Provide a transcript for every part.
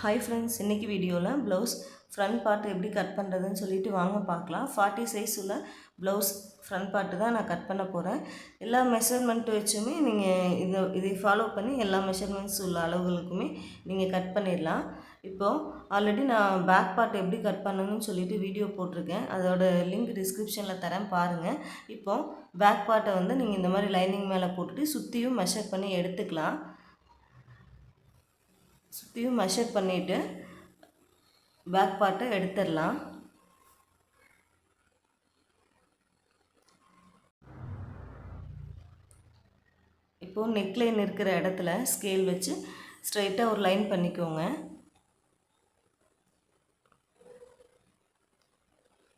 Hi friends இன்றைக்கி வீடியோவில் blouse front part எப்படி கட் பண்ணுறதுன்னு சொல்லிட்டு வாங்க பார்க்கலாம். ஃபார்ட்டி சைஸ் உள்ள ப்ளவுஸ் ஃப்ரண்ட் பார்ட்டு தான் நான் கட் பண்ண போகிறேன் எல்லா மெஷர்மெண்ட் வச்சுமே நீங்கள் இதை இதை ஃபாலோ பண்ணி எல்லா மெஷர்மெண்ட்ஸ் உள்ள அளவுகளுக்குமே நீங்கள் கட் பண்ணிடலாம். இப்போது ஆல்ரெடி நான் பேக் பார்ட் எப்படி கட் பண்ணணும்னு சொல்லிட்டு வீடியோ போட்டிருக்கேன். அதோட லிங்க் டிஸ்கிரிப்ஷனில் தரேன் பாருங்கள் இப்போது பேக் பார்ட்டை வந்து நீங்கள் இந்த மாதிரி லைனிங் மேலே போட்டுட்டு சுற்றியும் மெஷர் பண்ணி எடுத்துக்கலாம். சுற்றியும் மெஷர் பண்ணிவிட்டு பேக் பார்ட்டை எடுத்துடலாம். இப்போது நெக்லைன் இருக்கிற இடத்துல ஸ்கேல் வச்சு ஸ்ட்ரைட்டாக ஒரு லைன் பண்ணிக்கோங்க.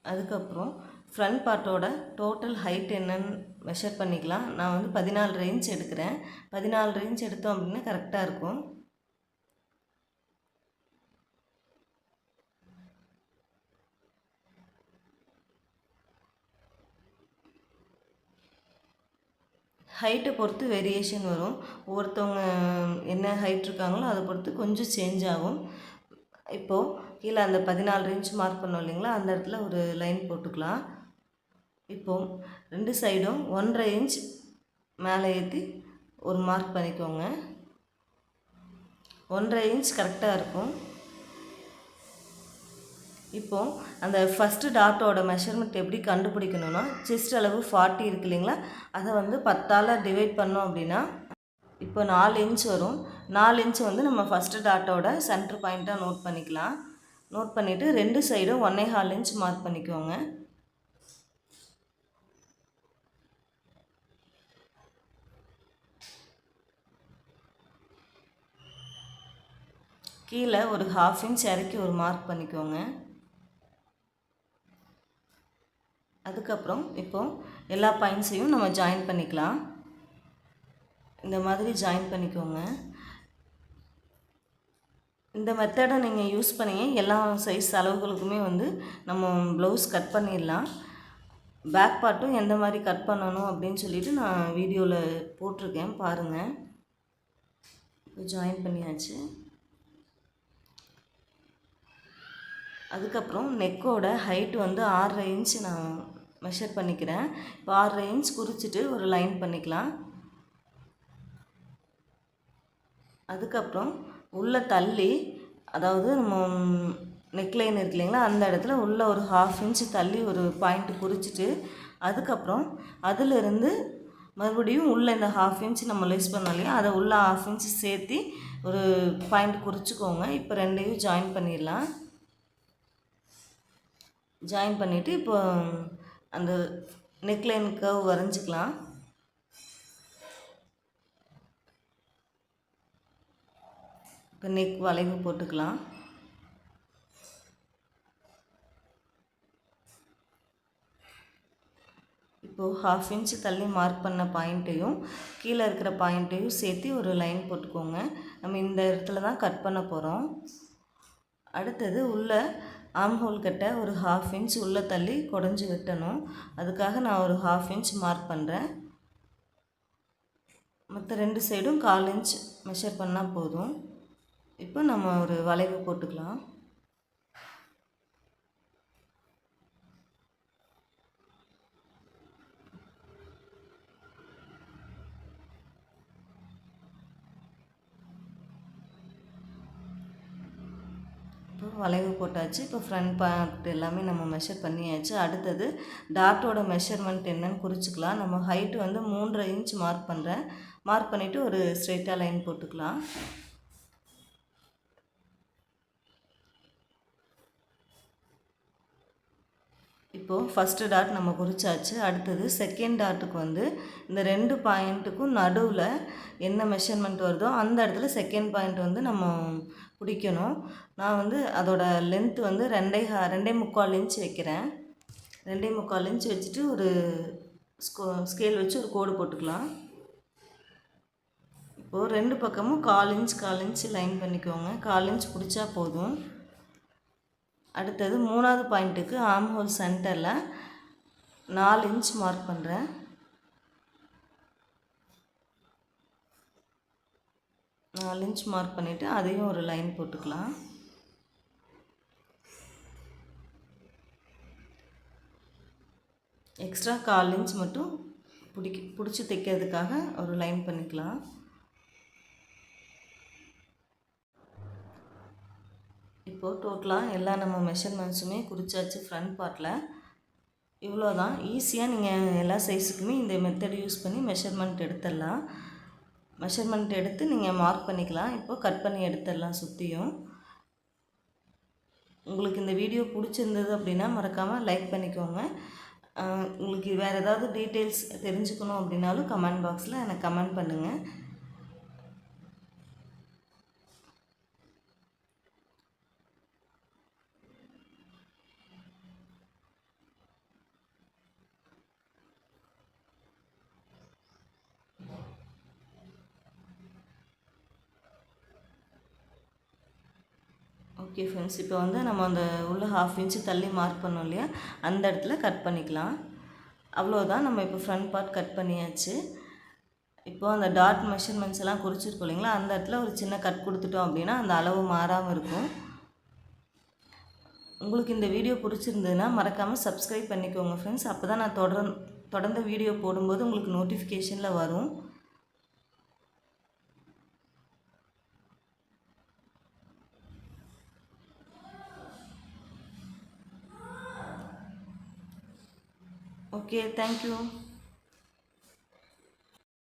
அதுக்கப்புறம் ஃப்ரண்ட் பார்ட்டோட டோட்டல் ஹைட் என்னன்னு மெஷர் பண்ணிக்கலாம். நான் வந்து பதினாலு ரேஞ்ச் எடுக்கிறேன். பதினாலு ரேஞ்ச் எடுத்தோம் அப்படின்னா கரெக்டாக இருக்கும். ஹைட்டை பொறுத்து வேரியேஷன் வரும். ஒவ்வொருத்தவங்க என்ன ஹைட் இருக்காங்களோ அதை பொறுத்து கொஞ்சம் சேஞ்ச் ஆகும். இப்போது கீழே அந்த பதினாலு இன்ச் மார்க் பண்ணோம் இல்லைங்களா? அந்த இடத்துல ஒரு லைன் போட்டுக்கலாம். இப்போது ரெண்டு சைடும் ஒன்றரை இன்ச் மேலே ஏற்றி ஒரு மார்க் பண்ணிக்கோங்க. ஒன்றரை இன்ச் கரெக்டாக இருக்கும். இப்போது அந்த ஃபஸ்ட்டு டாட்டோட மெஷர்மெண்ட் எப்படி கண்டுபிடிக்கணும்னா செஸ்ட் அளவு ஃபார்ட்டி இருக்கு இல்லைங்களா? அதை வந்து பத்தால் டிவைட் பண்ணோம் அப்படின்னா இப்போ நாலு இன்ச் வரும். நாலு இன்ச் வந்து நம்ம ஃபஸ்ட்டு டாட்டோட சென்டர் பாயிண்ட்டாக நோட் பண்ணிக்கலாம். நோட் பண்ணிவிட்டு ரெண்டு சைடும் ஒன்னே ஹால் இன்ச் மார்க் பண்ணிக்கோங்க. கீழே ஒரு ஹாஃப் இன்ச் இறக்கி ஒரு மார்க் பண்ணிக்கோங்க. அதுக்கப்புறம் இப்போது எல்லா பாயிண்ட்ஸையும் நம்ம ஜாயின் பண்ணிக்கலாம். இந்த மாதிரி ஜாயின் பண்ணிக்கோங்க. இந்த மெத்தடை நீங்கள் யூஸ் பண்ணி எல்லா சைஸ் அளவுகளுக்குமே வந்து நம்ம ப்ளவுஸ் கட் பண்ணிடலாம். பேக் பார்ட்டும் எந்த மாதிரி கட் பண்ணணும் அப்படின்னு சொல்லிட்டு நான் வீடியோவில் போட்டிருக்கேன் பாருங்கள் இப்போ ஜாயின் பண்ணியாச்சு. அதுக்கப்புறம் நெக்கோட ஹைட் வந்து ஆறரை இன்ச் நான் மெஷர் பண்ணிக்கிறேன். இப்போ ஆறரை இன்ச் குறிச்சிட்டு ஒரு லைன் பண்ணிக்கலாம். அதுக்கப்புறம் உள்ளே தள்ளி அதாவது நம்ம நெக்லைன் இருக்கு இல்லைங்களா அந்த இடத்துல உள்ள ஒரு ஹாஃப் இன்ச் தள்ளி ஒரு பாயிண்ட் குறிச்சிட்டு அதுக்கப்புறம் அதிலிருந்து மறுபடியும் உள்ளே இந்த ஹாஃப் இன்ச் நம்ம லெஸ் பண்ணோம் இல்லையா அதை உள்ள ஹாஃப் இன்ச் சேர்த்து ஒரு பாயிண்ட் குறிச்சிக்கோங்க. இப்போ ரெண்டையும் ஜாயின் பண்ணிடலாம். ஜாயின் பண்ணிவிட்டு இப்போ அந்த நெக்லைன் கர்வ் வரைஞ்சிக்கலாம். இப்போ நெக் வளைவு போட்டுக்கலாம். இப்போது ஹாஃப் இன்ச் தள்ளி மார்க் பண்ண பாயிண்ட்டையும் கீழே இருக்கிற பாயிண்ட்டையும் சேர்த்து ஒரு லைன் போட்டுக்கோங்க. நம்ம இந்த இடத்துல தான் கட் பண்ண போகிறோம் அடுத்தது உள்ளே ஆம் ஹோல் கட்ட ஒரு ஹாஃப் இன்ச் உள்ளே தள்ளி குடஞ்சி வெட்டணும். அதுக்காக நான் ஒரு ஹாஃப் இன்ச் மார்க் பண்ணுறேன் மற்ற ரெண்டு சைடும் கால் இன்ச் மெஷர் பண்ணால் போதும். இப்போ நம்ம ஒரு வளைவு போட்டுக்கலாம் இப்போ வளைவு போட்டாச்சு. இப்போ ஃப்ரண்ட் பார்ட் எல்லாமே நம்ம மெஷர் பண்ணியாச்சு. அடுத்தது டாட்டோட மெஷர்மெண்ட் என்னன்னு குறிச்சிக்கலாம். நம்ம ஹைட்டு வந்து மூன்றரை இன்ச் மார்க் பண்ணுறேன் மார்க் பண்ணிவிட்டு ஒரு ஸ்ட்ரெயிட்டாக லைன் போட்டுக்கலாம். இப்போது ஃபஸ்ட்டு டாட் நம்ம குறிச்சாச்சு. அடுத்தது செகண்ட் டாட்டுக்கு வந்து இந்த ரெண்டு பாயிண்ட்டுக்கும் நடுவில் என்ன மெஷர்மெண்ட் வருதோ அந்த இடத்துல செகண்ட் பாயிண்ட் வந்து நம்ம பிடிக்கணும். நான் வந்து அதோடய லென்த் வந்து ரெண்டே ரெண்டே முக்கால் இன்ச் வைக்கிறேன். ரெண்டே முக்கால் இன்ச் வச்சுட்டு ஒரு ஸ்கோ ஸ்கேல் வச்சு ஒரு கோடு போட்டுக்கலாம். இப்போது ரெண்டு பக்கமும் கால் இன்ச் கால் இன்ச் லைன் பண்ணிக்கோங்க. கால் இன்ச் பிடிச்சா போதும். அடுத்தது மூணாவது பாயிண்ட்டுக்கு ஆம் ஹோல் சென்டரில் நாலு இன்ச் மார்க் பண்ணுறேன் நாலு மார்க் பண்ணிவிட்டு அதையும் ஒரு லைன் போட்டுக்கலாம். எக்ஸ்ட்ரா கால் இன்ச் மட்டும் பிடிக்க பிடிச்சி தைக்கிறதுக்காக ஒரு லைன் பண்ணிக்கலாம். இப்போது டோட்டலாக எல்லா நம்ம மெஷர்மெண்ட்ஸுமே குறிச்சாச்சு ஃப்ரண்ட் பார்ட்டில் இவ்வளோ தான் ஈஸியாக நீங்கள் எல்லா சைஸுக்குமே இந்த மெத்தட் யூஸ் பண்ணி மெஷர்மெண்ட் எடுத்துடலாம். மெஷர்மெண்ட் எடுத்து நீங்கள் மார்க் பண்ணிக்கலாம். இப்போது கட் பண்ணி எடுத்துடலாம் சுற்றியும் உங்களுக்கு இந்த வீடியோ பிடிச்சிருந்தது அப்படின்னா மறக்காமல் லைக் பண்ணிக்கோங்க. உங்களுக்கு வேறு ஏதாவது டீட்டெயில்ஸ் தெரிஞ்சுக்கணும் அப்படின்னாலும் கமெண்ட் பாக்ஸில் எனக்கு கமெண்ட் பண்ணுங்கள் ஓகே ஃப்ரெண்ட்ஸ் இப்போ வந்து நம்ம அந்த உள்ள ஹாஃப் இன்ச்சு தள்ளி மார்க் பண்ணோம் இல்லையா? அந்த இடத்துல கட் பண்ணிக்கலாம். அவ்வளோதான் நம்ம இப்போ ஃப்ரண்ட் பார்ட் கட் பண்ணியாச்சு. இப்போ அந்த டாட் மெஷர்மெண்ட்ஸ் எல்லாம் குறிச்சிருக்கோம் இல்லைங்களா? அந்த இடத்துல ஒரு சின்ன கட் கொடுத்துட்டோம் அப்படின்னா அந்த அளவு மாறாமல் இருக்கும். உங்களுக்கு இந்த வீடியோ பிடிச்சிருந்ததுன்னா மறக்காமல் சப்ஸ்கிரைப் பண்ணிக்கோங்க ஃப்ரெண்ட்ஸ் அப்போ தான் நான் தொடர்ந்து தொடர்ந்து வீடியோ போடும்போது உங்களுக்கு நோட்டிஃபிகேஷனில் வரும். Okay thank you